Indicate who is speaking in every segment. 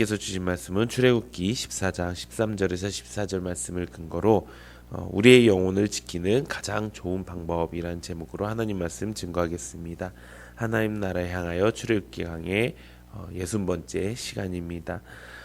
Speaker 1: 께서 주신 말씀은 출애굽기 14장 13절에서 14절 말씀을 근거로 어, 우리의 영혼을 지키는 가장 좋은 방법이란 제목으로 하나님 말씀 증거하겠습니다. 하나님 나라 향하여 출애굽기 강의 어, 60번째 시간입니다.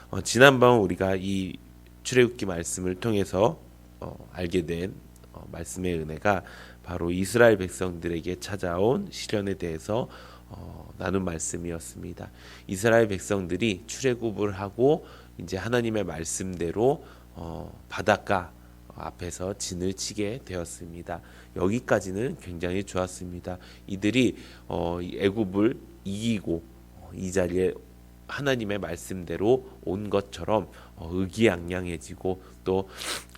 Speaker 1: 어, 지난번 우리가 이 출애굽기 말씀을 통해서 어, 알게 된 어, 말씀의 은혜가 바로 이스라엘 백성들에게 찾아온 시련에 대해서 어, 나눈 말씀이었습니다. 이스라엘 백성들이 출애굽을 하고 이제 하나님의 말씀대로 어, 바닷가 앞에서 진을 치게 되었습니다. 여기까지는 굉장히 좋았습니다. 이들이 어, 이 애굽을 이기고 어, 이 자리에 하나님의 말씀대로 온 것처럼 어, 의기양양해지고 또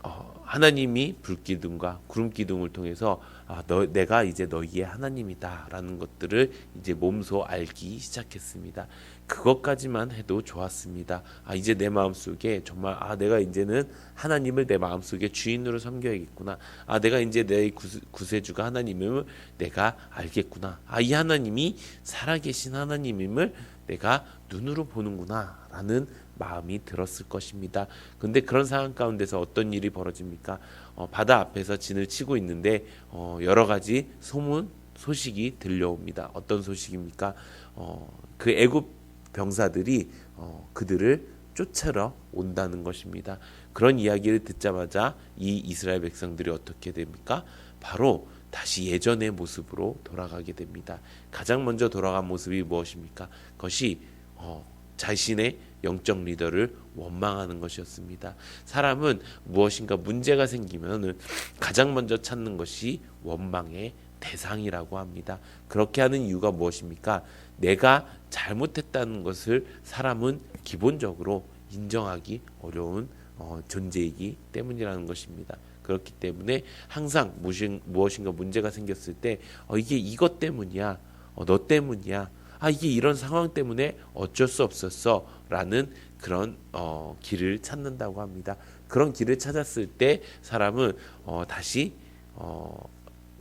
Speaker 1: 어, 하나님이 불기둥과 구름기둥을 통해서 아, 너, 내가 이제 너희의 하나님이다라는 것들을 이제 몸소 알기 시작했습니다. 그것까지만 해도 좋았습니다. 아, 이제 내 마음속에 정말 아, 내가 이제는 하나님을 내 마음속에 주인으로 섬겨야겠구나. 아, 내가 이제 내 구세, 구세주가 하나님임을 내가 알겠구나. 아, 이 하나님이 살아계신 하나님임을 내가 눈으로 보는구나라는 마음이 들었을 것입니다. 근데 그런 상황 가운데서 어떤 일이 벌어집니까? 어, 바다 앞에서 진을 치고 있는데 어, 여러 가지 소문 소식이 들려옵니다. 어떤 소식입니까? 어, 그 애굽 병사들이 어, 그들을 쫓아러 온다는 것입니다. 그런 이야기를 듣자마자 이 이스라엘 백성들이 어떻게 됩니까? 바로 다시 예전의 모습으로 돌아가게 됩니다. 가장 먼저 돌아간 모습이 무엇입니까? 그것이 어, 자신의 영적 리더를 원망하는 것이었습니다. 사람은 무엇인가 문제가 생기면 가장 먼저 찾는 것이 원망의 대상이라고 합니다. 그렇게 하는 이유가 무엇입니까? 내가 잘못했다는 것을 사람은 기본적으로 인정하기 어려운 어, 존재이기 때문이라는 것입니다. 그렇기 때문에 항상 무엇인가 문제가 생겼을 때 어, 이게 이것 때문이야, 어, 너 때문이야, 아 이게 이런 상황 때문에 어쩔 수 없었어라는 그런 어, 길을 찾는다고 합니다. 그런 길을 찾았을 때 사람은 어, 다시 어,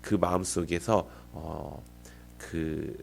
Speaker 1: 그 마음 속에서 어, 그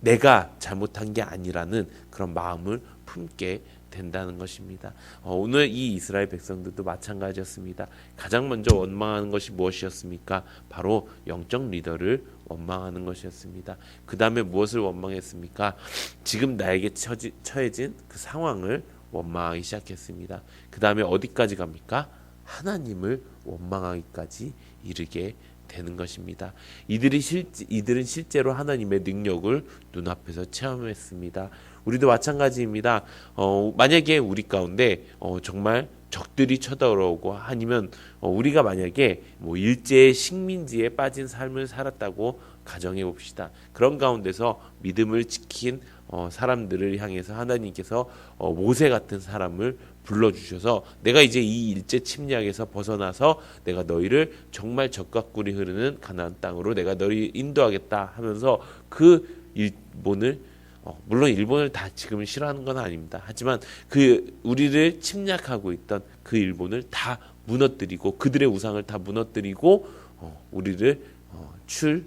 Speaker 1: 내가 잘못한 게 아니라는 그런 마음을 품게 된다는 것입니다. 어, 오늘 이 이스라엘 백성들도 마찬가지였습니다. 가장 먼저 원망하는 것이 무엇이었습니까? 바로 영적 리더를 원망하는 것이었습니다. 그 다음에 무엇을 원망했습니까? 지금 나에게 처지, 처해진 그 상황을 원망하기 시작했습니다. 그 다음에 어디까지 갑니까? 하나님을 원망하기까지 이르게 되는 것입니다. 이들이 실 이들은 실제로 하나님의 능력을 눈앞에서 체험했습니다. 우리도 마찬가지입니다. 어, 만약에 우리 가운데 어, 정말 적들이 쳐들어오고 아니면 어, 우리가 만약에 뭐 일제의 식민지에 빠진 삶을 살았다고 가정해 봅시다. 그런 가운데서 믿음을 지킨 어, 사람들을 향해서 하나님께서 어, 모세 같은 사람을 불러주셔서 내가 이제 이 일제 침략에서 벗어나서 내가 너희를 정말 적과 꿀이 흐르는 가나안 땅으로 내가 너희 인도하겠다 하면서 그 일본을 어, 물론 일본을 다 지금 싫어하는 건 아닙니다. 하지만 그 우리를 침략하고 있던 그 일본을 다 무너뜨리고 그들의 우상을 다 무너뜨리고 어, 우리를 어, 출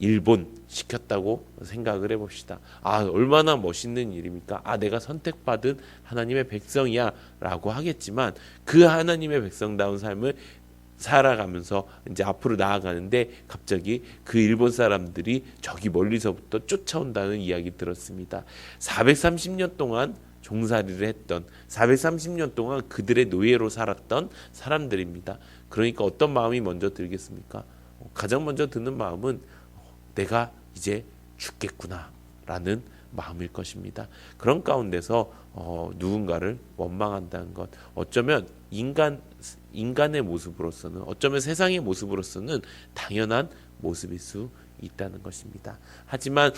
Speaker 1: 일본 시켰다고 생각을 해봅시다. 아 얼마나 멋있는 일입니까? 아 내가 선택받은 하나님의 백성이야라고 하겠지만 그 하나님의 백성다운 삶을 살아가면서 이제 앞으로 나아가는데 갑자기 그 일본 사람들이 저기 멀리서부터 쫓아온다는 이야기 들었습니다. 430년 동안 종살이를 했던 430년 동안 그들의 노예로 살았던 사람들입니다. 그러니까 어떤 마음이 먼저 들겠습니까? 가장 먼저 드는 마음은 내가 이제 죽겠구나라는 마음일 것입니다. 그런 가운데서 어, 누군가를 원망한다는 것, 어쩌면 인간 인간의 모습으로서는 어쩌면 세상의 모습으로서는 당연한 모습일 수 있다는 것입니다. 하지만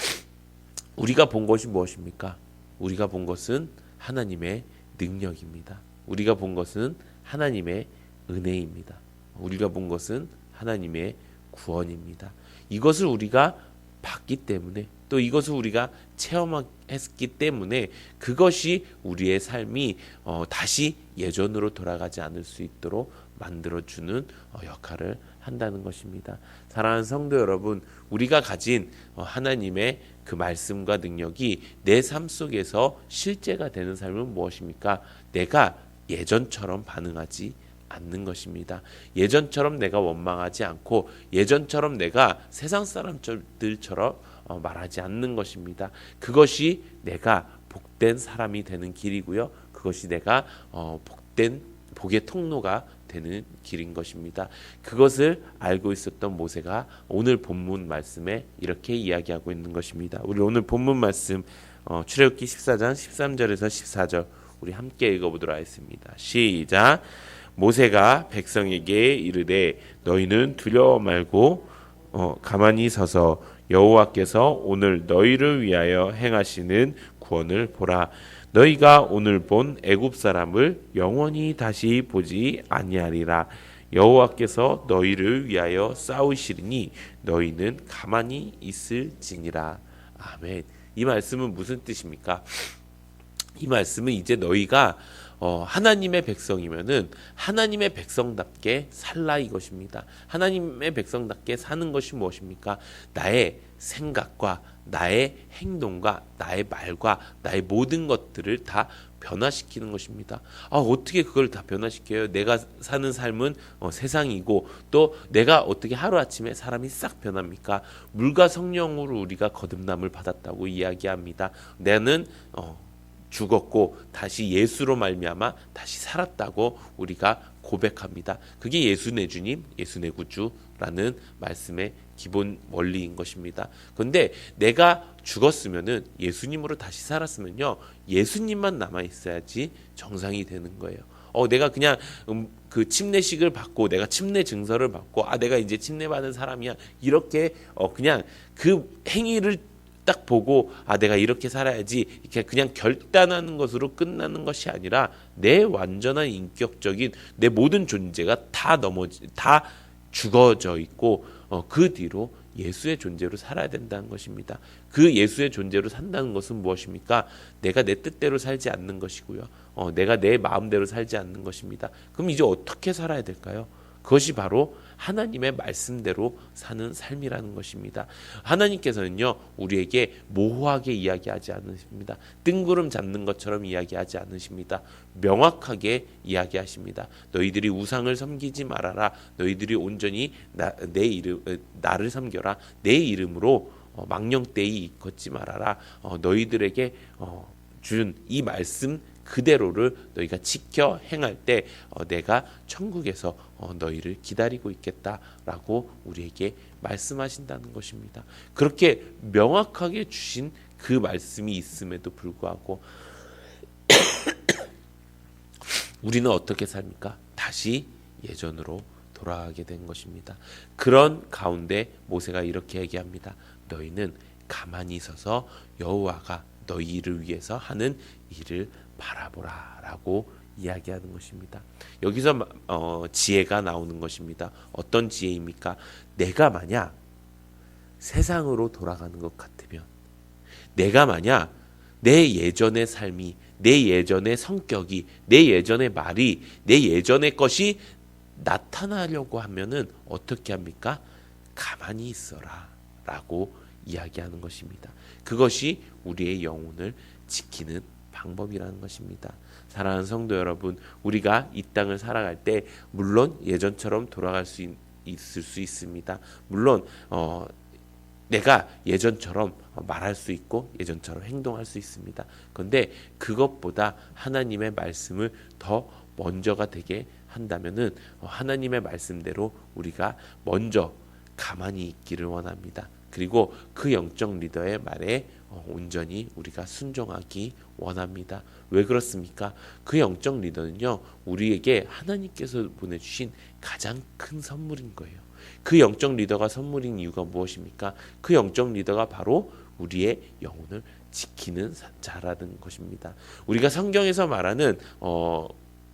Speaker 1: 우리가 본 것이 무엇입니까? 우리가 본 것은 하나님의 능력입니다. 우리가 본 것은 하나님의 은혜입니다. 우리가 본 것은 하나님의 구원입니다. 이것을 우리가 봤기 때문에 또 이것을 우리가 체험했기 때문에 그것이 우리의 삶이 어, 다시 예전으로 돌아가지 않을 수 있도록 만들어주는 어, 역할을 한다는 것입니다. 사랑하는 성도 여러분, 우리가 가진 어, 하나님의 그 말씀과 능력이 내 삶 속에서 실제가 되는 삶은 무엇입니까? 내가 예전처럼 반응하지 않는 것입니다. 예전처럼 내가 원망하지 않고 예전처럼 내가 세상 사람들처럼 어, 말하지 않는 것입니다. 그것이 내가 복된 사람이 되는 길이고요. 그것이 내가 어, 복된 복의 통로가 되는 길인 것입니다. 그것을 알고 있었던 모세가 오늘 본문 말씀에 이렇게 이야기하고 있는 것입니다. 우리 오늘 본문 말씀 어, 출애굽기 14장 13절에서 14절 우리 함께 읽어보도록 하겠습니다. 시작. 모세가 백성에게 이르되 너희는 두려워 말고 어, 가만히 서서 여호와께서 오늘 너희를 위하여 행하시는 구원을 보라. 너희가 오늘 본 애굽 사람을 영원히 다시 보지 아니하리라. 여호와께서 너희를 위하여 싸우시리니 너희는 가만히 있을지니라. 아멘. 이 말씀은 무슨 뜻입니까? 이 말씀은 이제 너희가 어, 하나님의 백성이면은 하나님의 백성답게 살라 이것입니다. 하나님의 백성답게 사는 것이 무엇입니까? 나의 생각과 나의 행동과 나의 말과 나의 모든 것들을 다 변화시키는 것입니다. 아, 어떻게 그걸 다 변화시켜요? 내가 사는 삶은 어, 세상이고 또 내가 어떻게 하루아침에 사람이 싹 변합니까? 물과 성령으로 우리가 거듭남을 받았다고 이야기합니다. 나는 어, 죽었고 다시 예수로 말미암아 다시 살았다고 우리가 고백합니다. 그게 예수 내 주님, 예수 내 구주라는 말씀의 기본 원리인 것입니다. 그런데 내가 죽었으면은 예수님으로 다시 살았으면요. 예수님만 남아 있어야지 정상이 되는 거예요. 어 내가 그냥 음, 그 침례식을 받고 내가 침례 증서를 받고 아 내가 이제 침례 받은 사람이야 이렇게 어 그냥 그 행위를 딱 보고 아 내가 이렇게 살아야지 이렇게 그냥 결단하는 것으로 끝나는 것이 아니라 내 완전한 인격적인 내 모든 존재가 다 넘어지 다 죽어져 있고 어, 그 뒤로 예수의 존재로 살아야 된다는 것입니다. 그 예수의 존재로 산다는 것은 무엇입니까? 내가 내 뜻대로 살지 않는 것이고요. 어, 내가 내 마음대로 살지 않는 것입니다. 그럼 이제 어떻게 살아야 될까요? 그것이 바로 하나님의 말씀대로 사는 삶이라는 것입니다. 하나님께서는요, 우리에게 모호하게 이야기하지 않으십니다. 뜬구름 잡는 것처럼 이야기하지 않으십니다. 명확하게 이야기하십니다. 너희들이 우상을 섬기지 말아라. 너희들이 온전히 나, 내 이름, 나를 섬겨라. 내 이름으로 어, 망령되이 걷지 말아라. 어, 너희들에게 어, 준이 말씀 그대로를 너희가 지켜 행할 때 어, 내가 천국에서 어, 너희를 기다리고 있겠다라고 우리에게 말씀하신다는 것입니다. 그렇게 명확하게 주신 그 말씀이 있음에도 불구하고 우리는 어떻게 삽니까? 다시 예전으로 돌아가게 된 것입니다. 그런 가운데 모세가 이렇게 얘기합니다. 너희는 가만히 있어서 여호와가 너희를 위해서 하는 일을 바라보라라고 이야기하는 것입니다. 여기서 어, 지혜가 나오는 것입니다. 어떤 지혜입니까? 내가 만약 세상으로 돌아가는 것 같으면 내가 만약 내 예전의 삶이 내 예전의 성격이 내 예전의 말이 내 예전의 것이 나타나려고 하면은 어떻게 합니까? 가만히 있어라 라고 이야기하는 것입니다. 그것이 우리의 영혼을 지키는 방법이라는 것입니다. 사랑하는 성도 여러분, 우리가 이 땅을 살아갈 때 물론 예전처럼 돌아갈 수 있, 있을 수 있습니다. 물론 어, 내가 예전처럼 말할 수 있고 예전처럼 행동할 수 있습니다. 그런데 그것보다 하나님의 말씀을 더 먼저가 되게 한다면은 하나님의 말씀대로 우리가 먼저 가만히 있기를 원합니다. 그리고 그 영적 리더의 말에 어, 온전히 우리가 순종하기 원합니다. 왜 그렇습니까? 그 영적 리더는요, 우리에게 하나님께서 보내주신 가장 큰 선물인 거예요. 그 영적 리더가 선물인 이유가 무엇입니까? 그 영적 리더가 바로 우리의 영혼을 지키는 자라는 것입니다. 우리가 성경에서 말하는 어,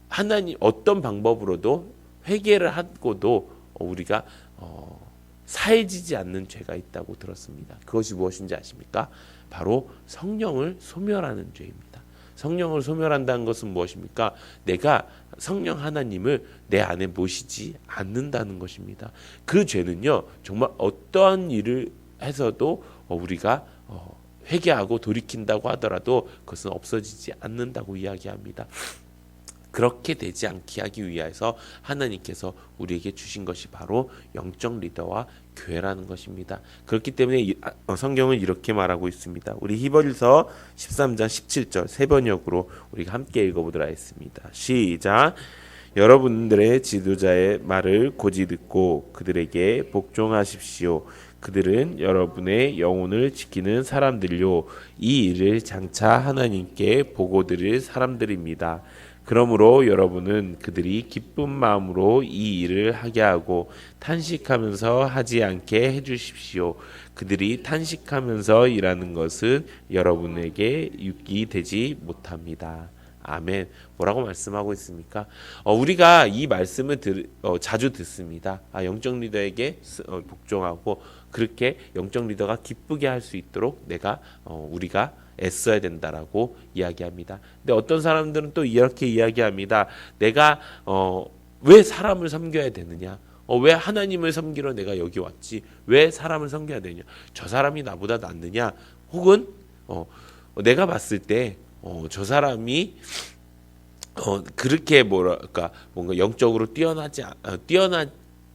Speaker 1: 하나님 어떤 방법으로도 회개를 하고도 우리가 어, 사해지지 않는 죄가 있다고 들었습니다. 그것이 무엇인지 아십니까? 바로 성령을 소멸하는 죄입니다. 성령을 소멸한다는 것은 무엇입니까? 내가 성령 하나님을 내 안에 모시지 않는다는 것입니다. 그 죄는요, 정말 어떠한 일을 해서도 우리가 어, 회개하고 돌이킨다고 하더라도 그것은 없어지지 않는다고 이야기합니다. 그렇게 되지 않게 하기 위해서 하나님께서 우리에게 주신 것이 바로 영적 리더와 교회라는 것입니다. 그렇기 때문에 이- 아, 어, 성경은 이렇게 말하고 있습니다. 우리 히브리서 13장 17절 세 번역으로 우리가 함께 읽어보도록 하겠습니다. 시작. 여러분들의 지도자의 말을 고지 듣고 그들에게 복종하십시오. 그들은 여러분의 영혼을 지키는 사람들요. 이 일을 장차 하나님께 보고 드릴 사람들입니다. 그러므로 여러분은 그들이 기쁜 마음으로 이 일을 하게 하고 탄식하면서 하지 않게 해주십시오. 그들이 탄식하면서 일하는 것은 여러분에게 유익이 되지 못합니다. 아멘. 뭐라고 말씀하고 있습니까? 어, 우리가 이 말씀을 들, 어, 자주 듣습니다. 아, 영적 리더에게 스- 어, 복종하고 그렇게 영적 리더가 기쁘게 할 수 있도록 내가 어, 우리가 애써야 된다라고 이야기합니다. 근데 어떤 사람들은 또 이렇게 이야기합니다. 내가 어, 왜 사람을 섬겨야 되느냐? 어, 왜 하나님을 섬기러 내가 여기 왔지? 왜 사람을 섬겨야 되냐? 저 사람이 나보다 낫느냐? 혹은 어, 내가 봤을 때 어, 저 사람이 어, 그렇게 뭐랄까 뭔가 영적으로 뛰어나지 않- 어, 뛰어난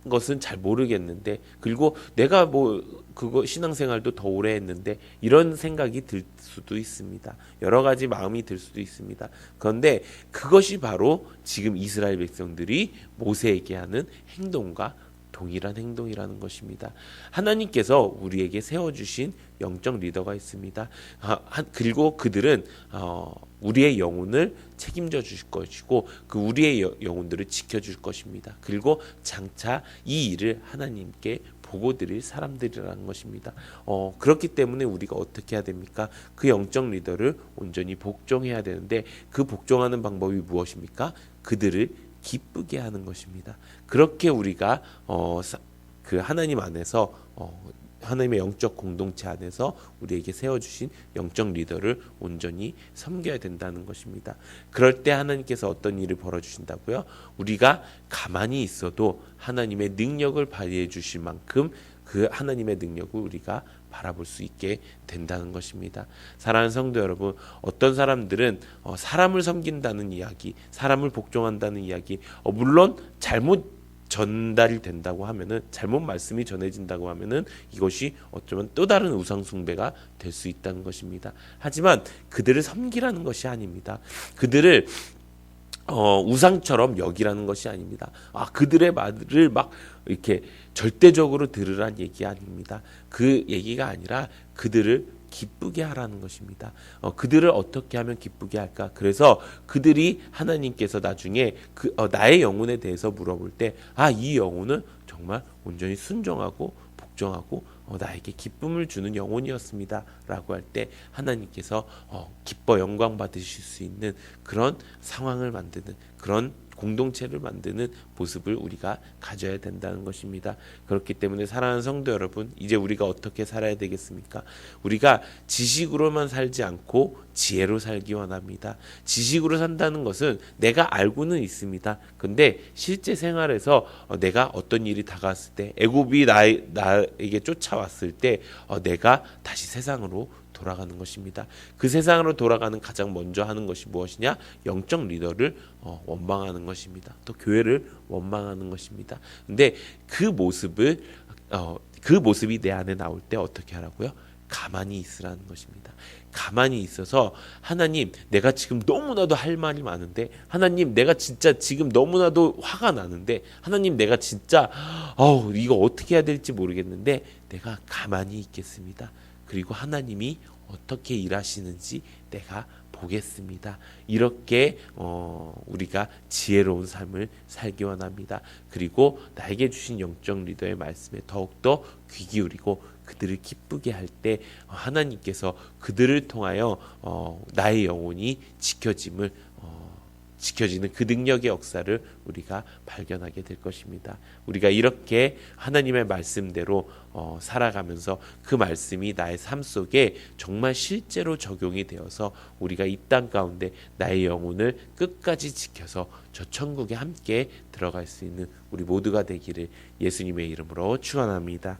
Speaker 1: 것은 잘 모르겠는데 그리고 내가 뭐 그거 신앙생활도 더 오래 했는데 이런 생각이 들 수도 있습니다. 여러 가지 마음이 들 수도 있습니다. 그런데 그것이 바로 지금 이스라엘 백성들이 모세에게 하는 행동과 동일한 행동이라는 것입니다. 하나님께서 우리에게 세워주신 영적 리더가 있습니다. 아, 한- 그리고 그들은 어, 우리의 영혼을 책임져 주실 것이고 그 우리의 여- 영혼들을 지켜줄 것입니다. 그리고 장차 이 일을 하나님께 보고 드릴 사람들이라는 것입니다. 어, 그렇기 때문에 우리가 어떻게 해야 됩니까? 그 영적 리더를 온전히 복종해야 되는데 그 복종하는 방법이 무엇입니까? 그들을 기쁘게 하는 것입니다. 그렇게 우리가 어, 사- 그 하나님 안에서 어, 하나님의 영적 공동체 안에서 우리에게 세워주신 영적 리더를 온전히 섬겨야 된다는 것입니다. 그럴 때 하나님께서 어떤 일을 벌어주신다고요? 우리가 가만히 있어도 하나님의 능력을 발휘해 주실 만큼 그 하나님의 능력을 우리가 바라볼 수 있게 된다는 것입니다. 사랑하는 성도 여러분, 어떤 사람들은 어, 사람을 섬긴다는 이야기, 사람을 복종한다는 이야기, 어, 물론 잘못 전달이 된다고 하면은 잘못 말씀이 전해진다고 하면은 이것이 어쩌면 또 다른 우상 숭배가 될 수 있다는 것입니다. 하지만 그들을 섬기라는 것이 아닙니다. 그들을 어, 우상처럼 여기라는 것이 아닙니다. 아, 그들의 말을 막 이렇게 절대적으로 들으란 얘기 아닙니다. 그 얘기가 아니라 그들을 기쁘게 하라는 것입니다. 어, 그들을 어떻게 하면 기쁘게 할까? 그래서 그들이 하나님께서 나중에 그 어, 나의 영혼에 대해서 물어볼 때, 아, 이 영혼은 정말 온전히 순종하고 복종하고 어, 나에게 기쁨을 주는 영혼이었습니다 라고 할 때 하나님께서 어, 기뻐 영광 받으실 수 있는 그런 상황을 만드는 그런 공동체를 만드는 모습을 우리가 가져야 된다는 것입니다. 그렇기 때문에 사랑하는 성도 여러분, 이제 우리가 어떻게 살아야 되겠습니까? 우리가 지식으로만 살지 않고 지혜로 살기 원합니다. 지식으로 산다는 것은 내가 알고는 있습니다. 근데 실제 생활에서 어, 내가 어떤 일이 다가왔을 때 애굽이 나에, 나에게 쫓아왔을 때 어, 내가 다시 세상으로 돌아가는 것입니다. 그 세상으로 돌아가는 가장 먼저 하는 것이 무엇이냐? 영적 리더를 어, 원망하는 것입니다. 또 교회를 원망하는 것입니다. 근데 그 모습을 어, 그 모습이 내 안에 나올 때 어떻게 하라고요? 가만히 있으라는 것입니다. 가만히 있어서 하나님 내가 지금 너무나도 할 말이 많은데 하나님 내가 진짜 지금 너무나도 화가 나는데 하나님 내가 진짜 어우 이거 어떻게 해야 될지 모르겠는데 내가 가만히 있겠습니다. 그리고 하나님이 어떻게 일하시는지 내가 보겠습니다. 이렇게 어, 우리가 지혜로운 삶을 살기 원합니다. 그리고 나에게 주신 영적 리더의 말씀에 더욱더 귀 기울이고 그들을 기쁘게 할 때 하나님께서 그들을 통하여 어, 나의 영혼이 지켜짐을 어, 지켜지는 그 능력의 역사를 우리가 발견하게 될 것입니다. 우리가 이렇게 하나님의 말씀대로 어, 살아가면서 그 말씀이 나의 삶 속에 정말 실제로 적용이 되어서 우리가 이 땅 가운데 나의 영혼을 끝까지 지켜서 저 천국에 함께 들어갈 수 있는 우리 모두가 되기를 예수님의 이름으로 축원합니다.